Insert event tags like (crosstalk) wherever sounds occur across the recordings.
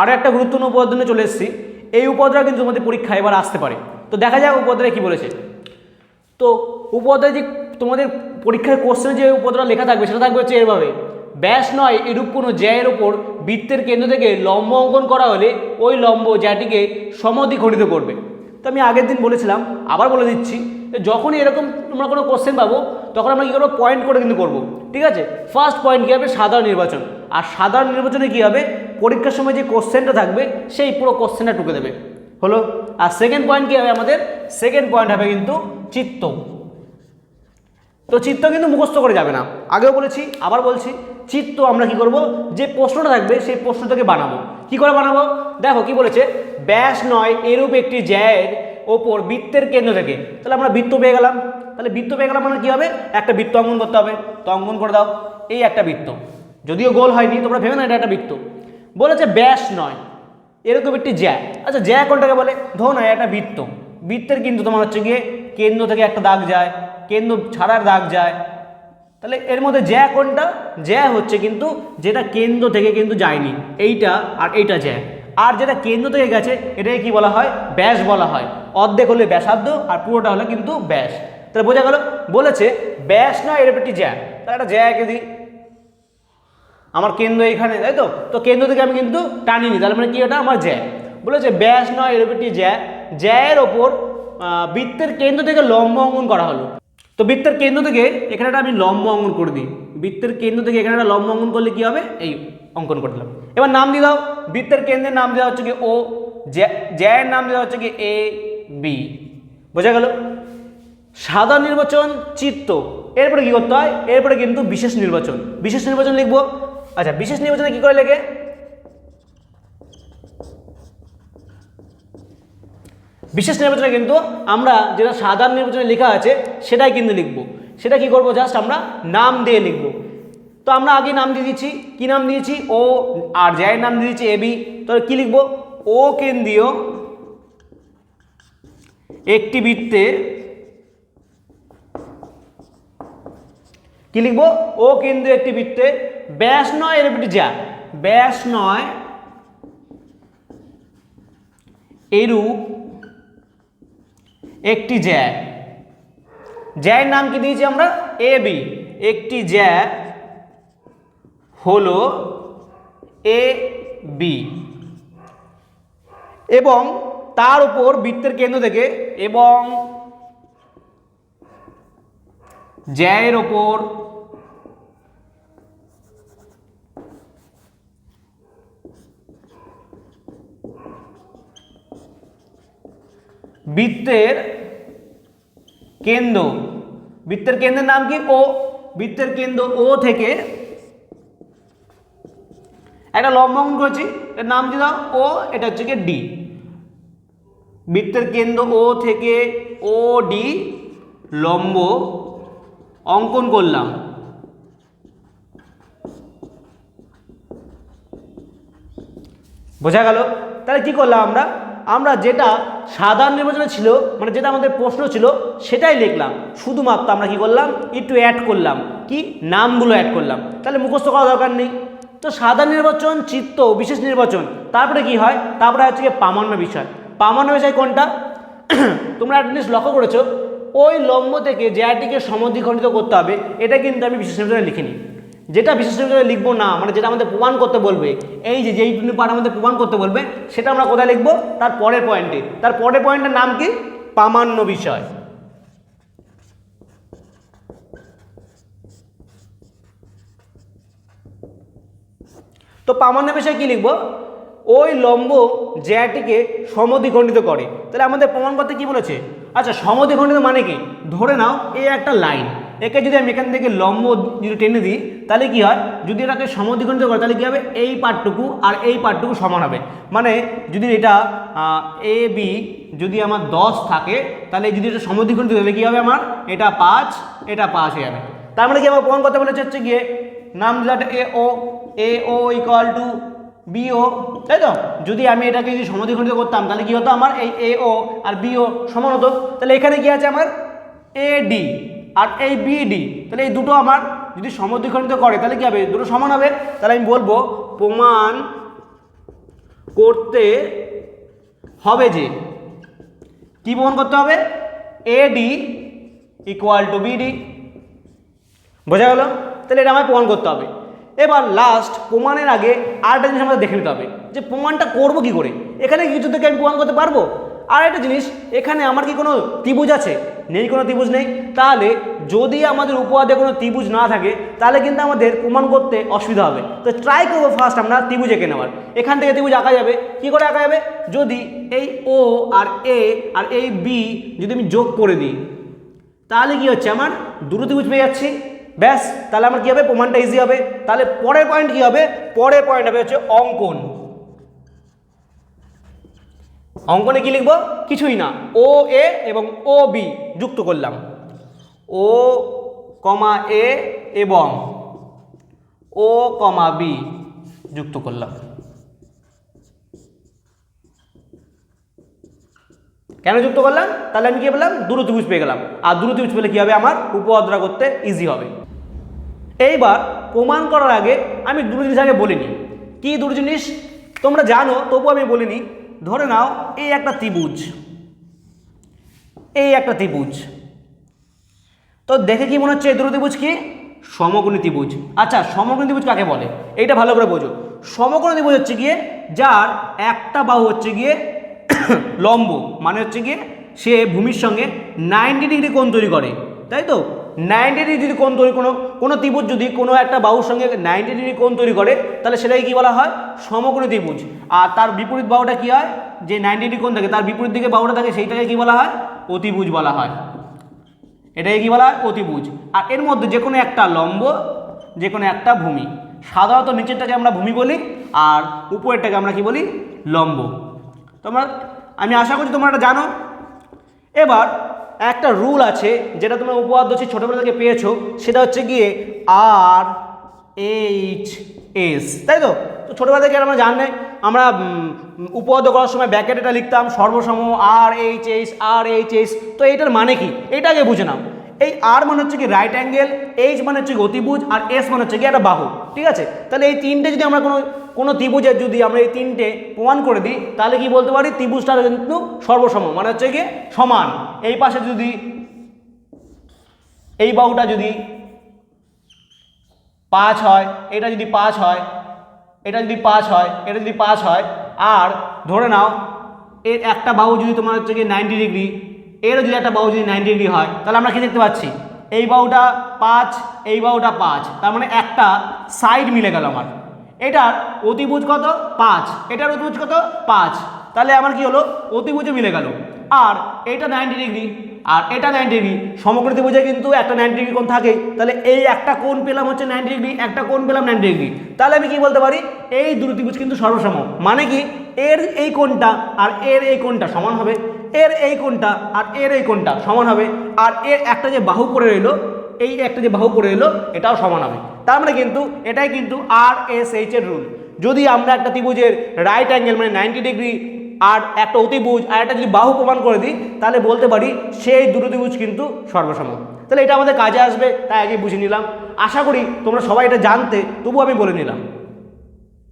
আরও একটা গুরুত্বপূর্ণ উপাদানে চলে এসেছি। এই উপদ্রা কিন্তু তোমাদের পরীক্ষায় এবার আসতে পারে। তো দেখা যাক উপাদানে কি বলেছে। তো উপপাদ্য যে তোমাদের পরীক্ষার কোশ্চেনে যে উপদ্রা লেখা থাকবে সেটা থাকবে হচ্ছে এভাবে। ব্যাস নয় এরূপ কোনো জ্যায়ের ওপর বৃত্তের কেন্দ্র থেকে লম্ব অঙ্কন করা হলে ওই লম্ব জ্যাটিকে সমদ্বিখণ্ডিত করবে। তো আমি আগের দিন বলেছিলাম, আবার বলে দিচ্ছি যখনই এরকম তোমরা কোনো কোশ্চেন পাবো, তখন আমরা কী করব? পয়েন্ট করে কিন্তু করব। ঠিক আছে? ফার্স্ট পয়েন্ট কী হবে? সাধারণ নির্বাচন। আর সাধারণ নির্বাচনে কী হবে? পরীক্ষার সময় যে কোশ্চেনটা থাকবে, সেই পুরো কোশ্চেনটা টুকে দেবে। হলো? আর সেকেন্ড পয়েন্ট কী হবে আমাদের? সেকেন্ড পয়েন্ট হবে কিন্তু চিত্ত। তো চিত্ত কিন্তু মুখস্থ করে যাবে না। আগেও বলেছি, আবার বলছি, চিত্ত আমরা কি করব? যে প্রশ্নটা থাকবে, সেই প্রশ্নটাকে বানাবো। কি করে বানাবো? দেখো, কি বলেছে? ব্যাস নয়, এরূপ একটি জ্যায়ের ওপর বৃত্তের কেন্দ্র থেকে। তাহলে আমরা বৃত্ত পেয়ে গেলাম। তাহলে বৃত্ত পেয়ে গেলাম মানে কী হবে? একটা বৃত্ত অঙ্কন করতে হবে। তো অঙ্কন করে দাও। এই একটা বৃত্ত। যদিও গোল হয়নি, তোমরা ভেবে না এটা একটা বৃত্ত। বলেছে ব্যাস নয়। এরকম একটি জ্যা। আচ্ছা জ্যা কোনটাকে বলে? ধরো না একটা বৃত্ত। বৃত্তের কিন্তু তোমার হচ্ছে গিয়ে কেন্দ্র থেকে একটা দাগ যায়, কেন্দ্র ছাড়ার দাগ যায়। তাহলে এর মধ্যে জ্যা কোনটা? জ্যা হচ্ছে কিন্তু যেটা কেন্দ্র থেকে কিন্তু যায়নি। এইটা আর এইটা জ্যা। আর যেটা কেন্দ্র থেকে গেছে, এটাকে কি বলা হয়? ব্যাস বলা হয়। অর্ধেক হলে ব্যাসার্ধ আর পুরোটা হলে কিন্তু ব্যাস। তাহলে বোঝা গেল, বলেছে ব্যাস না, এরকম একটি জ্যা। তাহলে একটা জ্যা এঁকে দিই। আমার কেন্দ্র এখানে, তাই তো? তো কেন্দ্র থেকে আমি কিন্তু টানিনি, তাহলে মানে কি ওটা? আমার জ্যা। বলেছে, ব্যাস নয় একটি জ্যা। জ্যায়ের ওপর বৃত্তের কেন্দ্র থেকে লম্ব অঙ্কন করা হলো। তো বৃত্তের কেন্দ্র থেকে এখানে একটা আমি লম্ব অঙ্কন করে দিই। বৃত্তের কেন্দ্র থেকে এখানে একটা লম্ব অঙ্কন করলে কি হবে? এই অঙ্কন করে দিলাম। এবার নাম দিয়ে দাও। বৃত্তের কেন্দ্রের নাম দেওয়া হচ্ছে কি ও জ্যায়ের নাম দেওয়া হচ্ছে কি এ, বি। বোঝা গেল? সাদা নির্বাচন চিত্ত। এরপরে কি করতে হয়? এরপরে কিন্তু বিশেষ নির্বাচন। বিশেষ নির্বাচন লিখব। আচ্ছা বিশেষ নির্বাচনে কি করে লেগে? বিশেষ নির্বাচনে কিন্তু আমরা যেটা সাধারণ নির্বাচনে লেখা আছে, সেটাই কিন্তু লিখব। সেটা কি করব? জাস্ট আমরা নাম দিয়ে লিখব। তো আমরা আগে নাম দিয়ে দিচ্ছি। কি নাম দিয়েছি ও আর জায়ের নাম দিয়ে দিচ্ছি এবি তাহলে কি লিখব? ও কেন্দ্রীয় একটি বৃত্তে কি লিখব? ও কেন্দ্রীয় একটি বৃত্তে ব্যাস নয়, এর একটি যা। ব্যাস নয়, এরূপ একটি জ্যা। জ্যায়ের নাম কি দিয়েছি আমরা? A, B. একটি জ্যা হলো এ, বি। এবং তার উপর বৃত্তের কেন্দ্র থেকে এবং জ্যায়ের ওপর বৃত্তের কেন্দ্র। বৃত্তের কেন্দ্রের নাম কি? ও, বৃত্তের কেন্দ্র ও থেকে একটা লম্ব অঙ্কন করেছি। এর নাম দাও ও, এটা হচ্ছে কি ডি। বৃত্তের কেন্দ্র ও থেকে ও, ডি লম্ব অঙ্কন করলাম। বোঝা গেল? তাহলে কি করলাম আমরা? আমরা যেটা সাধারণ নির্বাচনে ছিল মানে যেটা আমাদের প্রশ্ন ছিল, সেটাই লিখলাম। শুধুমাত্র আমরা কি করলাম? একটু অ্যাড করলাম। কি? নামগুলো অ্যাড করলাম। তাহলে মুখস্থ করা দরকার নেই। তো সাধারণ নির্বাচন, চিত্ত, বিশেষ নির্বাচন, তারপরে কি হয়? তারপরে হচ্ছে কি প্রামাণ্য বিষয়। প্রামাণ্য বিষয় কোনটা? (clears throat) তোমরা একটা জিনিস লক্ষ্য করেছ, ওই লম্ব থেকে যে জ্যাটিকে সমদ্বিখণ্ডিত করতে হবে, এটা কিন্তু আমি বিশেষ নির্বাচনে লিখিনি। যেটা বিশেষ নির্বাচনে লিখব না মানে যেটা আমাদের প্রমাণ করতে বলবে, এই যে যেই টুনি পার্ট আমাদের প্রমাণ করতে বলবে, সেটা আমরা কোথায় লিখব? তার পরের পয়েন্টে তার পরের পয়েন্টের নাম কি? প্রামাণ্য বিষয়। তো প্রামাণ্য বিষয় কি লিখব? ওই লম্ব জ্যাটিকে সমদ্বিখণ্ডিত করে। তাহলে আমাদের প্রমাণ করতে কি বলেছে? আচ্ছা সমদ্বিখণ্ডিত মানে কি? ধরে নাও এই একটা লাইন একে যদি আমি এখান থেকে লম্ব যদি টেনে দিই, তাহলে কি হয়? যদি এটাকে সমদ্বিখণ্ডিত করে, তাহলে কি হবে? এই পার্টটুকু আর এই পার্টটুকু সমান হবে। মানে যদি এটা এ বি যদি আমার দশ থাকে, তাহলে যদি এটা সমদ্বিখণ্ডিত তাহলে কি হবে আমার? এটা পাঁচ এটা পাঁচ হয়ে যাবে। তার মানে কি আমার প্রমাণ করতে বলেছে হচ্ছে গিয়ে, নাম দিলাম A O A O equal to BO তাই তো? যদি আমি এটাকে যদি সমদ্বিখণ্ডিত করতাম, তাহলে কি হতো আমার? এই এ ও আর বিও সমান হতো। তাহলে এখানে কি আছে আমার? এ ডি আর এই বিডি তাহলে এই দুটো আমার যদি সমদ্বিখণ্ডিত করে, তাহলে কি হবে? দুটো সমান হবে। তাহলে আমি বলব, প্রমাণ করতে হবে যে, কি প্রমাণ করতে হবে? এডি ইকুয়াল টু বিডি বোঝা গেল? তাহলে এটা আমায় প্রমাণ করতে হবে। এবার লাস্ট প্রমাণের আগে আরেকটা জিনিস আমাদের দেখে নিতে হবে। যে প্রমাণটা করব কি করে? এখানে কিছু থেকে আমি প্রমাণ করতে পারব? আর একটা জিনিস, এখানে আমার কি কোনো ত্রিভুজ আছে? নেই কোনো ত্রিভুজ নেই। তাহলে যদি আমাদের উপহাদে কোনো ত্রিভুজ না থাকে, তাহলে কিন্তু আমাদের প্রমাণ করতে অসুবিধা হবে। তো ট্রাই করব ফার্স্ট আমরা ত্রিভুজ এঁকে নেওয়ার। এখান থেকে ত্রিভুজ আঁকা যাবে। কি করে আঁকা যাবে? যদি এই ও আর এ আর এই বি যদি আমি যোগ করে দিই, তাহলে কি হচ্ছে আমার? দুটো ত্রিভুজ পেয়ে যাচ্ছি। ব্যাস, তাহলে আমার কী হবে? প্রমাণটা ইজি হবে। তাহলে পরের পয়েন্ট কী হবে? পরের পয়েন্ট হবে হচ্ছে অঙ্কন। অঙ্কনে কি লিখব? কিছুই না। ও এ এবং ও বি যুক্ত করলাম। ও কমা এ এবং ও কমা বি যুক্ত করলাম। কেন যুক্ত করলাম? তাহলে আমি কি বললাম দুটো ত্রিভুজ পেয়ে গেলাম। আর দুটো ত্রিভুজ পেলে কি হবে আমার? উপপাদ্যটা করতে ইজি হবে। এইবার প্রমাণ করার আগে আমি দুটো জিনিস আগে বলিনি। কি দুটো জিনিস? তোমরা জানো তবু আমি বলিনি। ধরে নাও এই একটা ত্রিভুজ। এই একটা ত্রিভুজ। তো দেখে কি মনে হচ্ছে এই দুটো ত্রিভুজ কি? সমকোণী ত্রিভুজ। আচ্ছা সমকোণী ত্রিভুজ কাকে বলে? এইটা ভালো করে বোঝো। সমকোণী ত্রিভুজ হচ্ছে গিয়ে, যার একটা বাহু হচ্ছে গিয়ে লম্ব। মানে হচ্ছে গিয়ে সে ভূমির সঙ্গে নাইনটি ডিগ্রি কোণ তৈরি করে। তাই তো? নাইনটি ডিগ্রি যদি কোণ তৈরি, কোনো কোনো ত্রিভুজ যদি কোনো একটা বাহুর সঙ্গে নাইনটি ডিগ্রি কোণ তৈরি করে, তাহলে সেটাকে কী বলা হয়? সমকোণী ত্রিভুজ। আর তার বিপরীত বাহুটা কী হয়? যে নাইনটি ডিগ্রি কোণ থাকে, তার বিপরীত দিকে বাহুটা থাকে, সেইটাকে কী বলা হয়? অতিভুজ বলা হয়। এটাকে কী বলা হয়? অতিভুজ। আর এর মধ্যে যে কোনো একটা লম্ব, যে কোনো একটা ভূমি। সাধারণত নিচেরটাকে আমরা ভূমি বলি, আর উপরেরটাকে আমরা কি বলি? লম্ব। তোমরা, আমি আশা করছি তোমরা এটা জানো। এবার একটা রুল আছে, যেটা তোমরা উপপাদ্য হচ্ছে ছোটোবেলা থেকে পেয়েছ, সেটা হচ্ছে গিয়ে আর এইচ এস তাই তো? তো ছোটোবেলা থেকে আমরা জানলে আমরা উপপাদ্য করার সময় ব্যাকেট এটা লিখতাম, সর্বসম R H H R H S তো এইটার মানে কি? আগে বুঝে নাও। এই আর মানে হচ্ছে কি রাইট অ্যাঙ্গেল এইচ মানে হচ্ছে গতিভুজ আর এস মানে হচ্ছে কি একটা বাহু, ঠিক আছে? তাহলে এই তিনটে যদি আমরা কোনো কোনো ত্রিভুজের যদি আমরা এই তিনটে প্রমাণ করে দিই, তাহলে কি বলতে পারি? ত্রিভুজটা কিন্তু সর্বসম মানে হচ্ছে কি? সমান। এই পাশে যদি এই বাহুটা যদি পাঁচ হয়, এটা যদি পাঁচ হয়, এটা যদি পাঁচ হয়, এটা যদি পাঁচ হয়, আর ধরে নাও, এর একটা বাহু যদি তোমার হচ্ছে কি নাইনটি ডিগ্রি, এরও যদি একটা বাহু যদি নাইনটি ডিগ্রি হয়, তাহলে আমরা কি দেখতে পাচ্ছি? এই বাহুটা পাঁচ, এই বাহুটা পাঁচ, তার মানে একটা সাইড মিলে গেল আমার। এটার অতিভুজ কত? পাঁচ। এটার অতিভুজ কত? পাঁচ। তাহলে আমার কি হলো? অতিভুজে মিলে গেল। আর এটা নাইনটি ডিগ্রি আর এটা নাইনটি ডিগ্রি সমগ্র ত্রিভুজে কিন্তু একটা নাইনটি ডিগ্রি কোণ থাকে তাহলে এই একটা কোণ পেলাম হচ্ছে নাইনটি ডিগ্রি একটা কোণ পেলাম নাইনটি ডিগ্রি তাহলে আমি কি বলতে পারি? এই দুটো ত্রিভুজ কিন্তু সর্বসম। মানে কি? এর এই কোণটা আর এর এই কোণটা সমান হবে। এর এই কোণটা আর এর এই কোণটা সমান হবে। আর এর একটা যে বাহু পড়ে রইল এই একটা যে বাহু পড়ে এলো, এটাও সমান হবে। তার মানে কিন্তু, এটাই কিন্তু আর এস এইচ এর রুল যদি আমরা একটা ত্রিভুজের রাইট অ্যাঙ্গেল মানে নাইনটি ডিগ্রি আর একটা অতিভুজ, আর একটা যদি বাহু প্রমাণ করে দিই, তাহলে বলতে পারি সেই দুটো ত্রিভুজ কিন্তু সর্বসম। তাহলে এটা আমাদের কাজে আসবে, তাই আগে বুঝে নিলাম। আশা করি তোমরা সবাই এটা জানতে তবু আমি বলে নিলাম।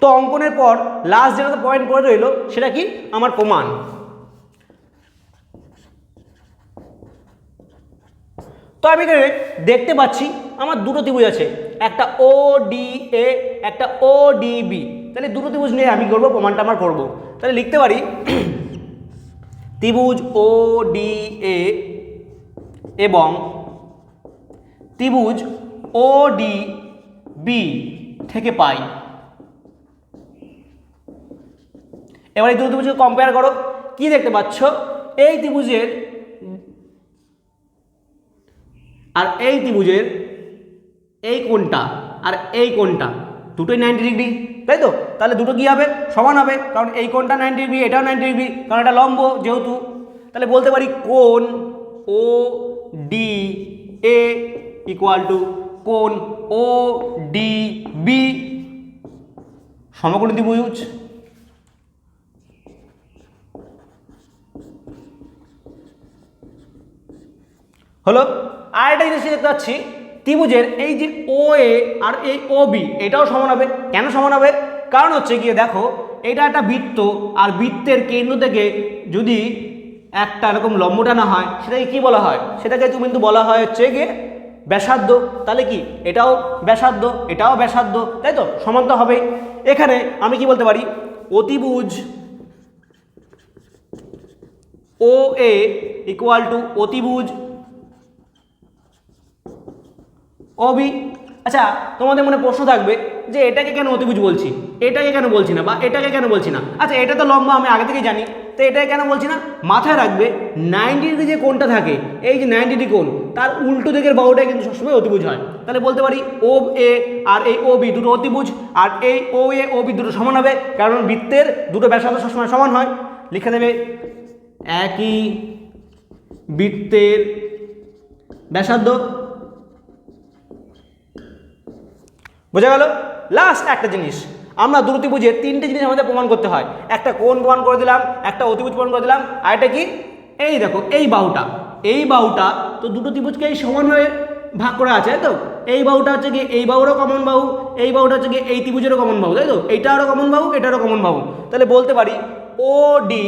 তো অঙ্কনের পর লাস্ট যেটা পয়েন্ট পড়ে রইল, সেটা কি? আমার প্রমাণ। তো আমি এখানে দেখতে পাচ্ছি আমার দুটো ত্রিভুজ আছে, একটা ও ডি এ একটা ও ডি বি তাহলে দুটো ত্রিভুজ নিয়ে আমি করব, প্রমাণটা আমার করব। তাহলে লিখতে পারি, ত্রিভুজ ও ডি এ এবং ত্রিভুজ ও ডি বি থেকে পাই। এবার এই দুটো ত্রিভুজকে কম্পেয়ার করো, কি দেখতে পাচ্ছ? এই ত্রিভুজের আর এই ত্রিভুজের এই কোণটা আর এই কোণটা দুটোই নাইনটি ডিগ্রি তাই তো? তাহলে দুটো কী হবে? সমান হবে, কারণ এই কোণটা নাইনটি ডিগ্রি এটাও নাইনটি ডিগ্রি কারণ এটা লম্ব যেহেতু। তাহলে বলতে পারি কোণ O D A equal to কোণ ও ডি বি সমকোণী ত্রিভুজ। হলো? আর একটা জিনিস দেখতে পাচ্ছি, ত্রিভুজের এই যে ও এ আর এই ও বি এটাও সমান হবে। কেন সমান হবে? কারণ হচ্ছে গিয়ে দেখো, এটা একটা বৃত্ত আর বৃত্তের কেন্দ্র থেকে যদি একটা এরকম লম্ব টানা হয়, সেটাকে কি বলা হয়? সেটাকে তুমি কিন্তু বলা হয় হচ্ছে গিয়ে ব্যাসার্ধ। তাহলে কি? এটাও ব্যাসার্ধ এটাও ব্যাসার্ধ, তাই তো? সমান তো হবেই। এখানে আমি কি বলতে পারি? অতিভুজ ও এ ইকুয়াল টু অতিভুজ অবি আচ্ছা তোমাদের মনে প্রশ্ন থাকবে যে এটাকে কেন অতিভুজ বলছি? এটাকে কেন বলছি না বা এটাকে কেন বলছি না? আচ্ছা এটা তো লম্বা, আমি আগে থেকেই জানি। তো এটাকে কেন বলছি না? মাথায় রাখবে নাইনটি ডিগ্রি যে কোণটা থাকে, এই যে নাইনটি ডিগ্রি কোণ, তার উল্টো দিকের বাহুটাই কিন্তু সবসময় অতিভুজ হয়। তাহলে বলতে পারি ও এ আর এই ও বি দুটো অতিভুজ, আর এই ও এ ও বি দুটো সমান হবে, কারণ বৃত্তের দুটো ব্যাসার্ধ সবসময় সমান হয়। লিখে দেবে একই বৃত্তের ব্যাসার্ধ বোঝা গেল? লাস্ট একটা জিনিস। আমরা দ্রুতি বুঝে তিনটে জিনিস আমাদের প্রমাণ করতে হয়। একটা কোণ প্রমাণ করে দিলাম, একটা অতিভুজ প্রমাণ করে দিলাম, আর এটা কি? এই দেখো, এই বাহুটা। এই বাহুটা তো দুটো ত্রিভুজকে এই সমান হয়ে ভাগ করা আছে, তাই তো? এই বাহুটা হচ্ছে কি এই বাহুরও কমন বাহু, এই বাহুটা হচ্ছে কি এই ত্রিভুজেরও কমন বাহু, তাই তো? এইটারও কমন বাহু, এটারও কমন বাহু। তাহলে বলতে পারি ও ডি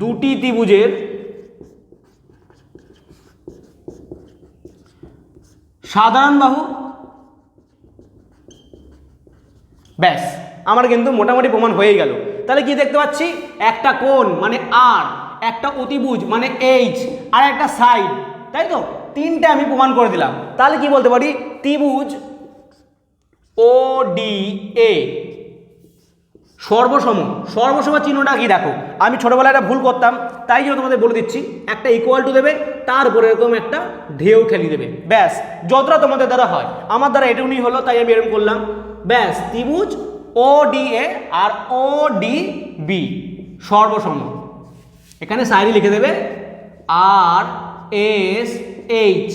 দুটি ত্রিভুজের সাধারণ বাহু ব্যাস, আমার কিন্তু মোটামুটি প্রমাণ হয়ে গেল। তাহলে কি দেখতে পাচ্ছি? একটা কোন মানে আর একটা অতিভুজ মানে এইচ আর একটা সাইড তাই তো? তিনটা আমি প্রমাণ করে দিলাম। তাহলে কি বলতে পারি? ত্রিভুজ ও ডি এ সর্বসম সর্বসম চিহ্নটা কি দেখো। আমি ছোটোবেলায় একটা ভুল করতাম, তাই জন্য তোমাদের বলে দিচ্ছি, একটা ইকুয়াল টু দেবে, তারপরে এরকম একটা ঢেউ খেলি দেবে। ব্যাস, যতটা তোমাদের দ্বারা হয়। আমার দ্বারা এটুকুনি হলো, তাই আমি এরকম করলাম। ব্যাস, ত্রিভুজ ও ডি এ আর ও ডি বি সর্বসম। এখানে সাইডে লিখে দেবে আর এস এইচ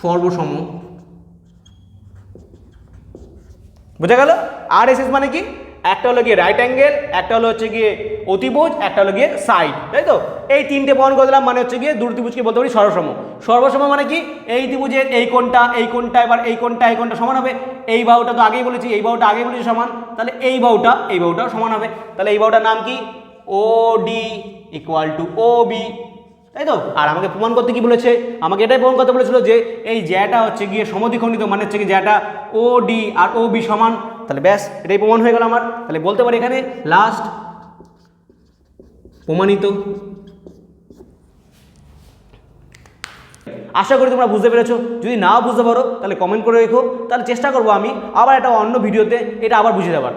সর্বসম। বোঝা গেল? আর এস এস মানে কি? একটা হলো গিয়ে রাইট অ্যাঙ্গেল একটা হলো হচ্ছে গিয়ে অতিভুজ, একটা হলো গিয়ে সাইড তাই তো? এই তিনটে বহন করে দিলাম মানে হচ্ছে গিয়ে দূর ত্রিভুজকে বলতে পারি সর্বসম। সর্বসম মানে কি? এই ত্রিভুজের এই কোনটা এই কোনটা এবার এই কোনটা এই কোনটা সমান হবে। এই বাহুটা তো আগেই বলেছি, এই বাহুটা আগেই বলেছি সমান। তাহলে এই বাহুটা, এই বাহুটাও সমান হবে। তাহলে এই বাহুটার নাম কি? O D equal to O B তাই তো? আর আমাকে প্রমাণ করতে কি বলেছে? আমাকে এটাই প্রমাণ করতে বলেছিল যে এই জ্যাটা হচ্ছে গিয়ে সমদ্বিখণ্ডিত মানে হচ্ছে কি জ্যাটা ও ডি আর ও বি সমান। তাহলে ব্যাস, এটাই প্রমাণ হয়ে গেল আমার। তাহলে বলতে পারি এখানে লাস্ট প্রমাণিত। আশা করি তোমরা বুঝতে পেরেছ। যদি নাও বুঝতে পারো, তাহলে কমেন্ট করে রেখো। তাহলে চেষ্টা করব আমি আবার একটা অন্য ভিডিওতে এটা আবার বুঝিয়ে দেওয়ার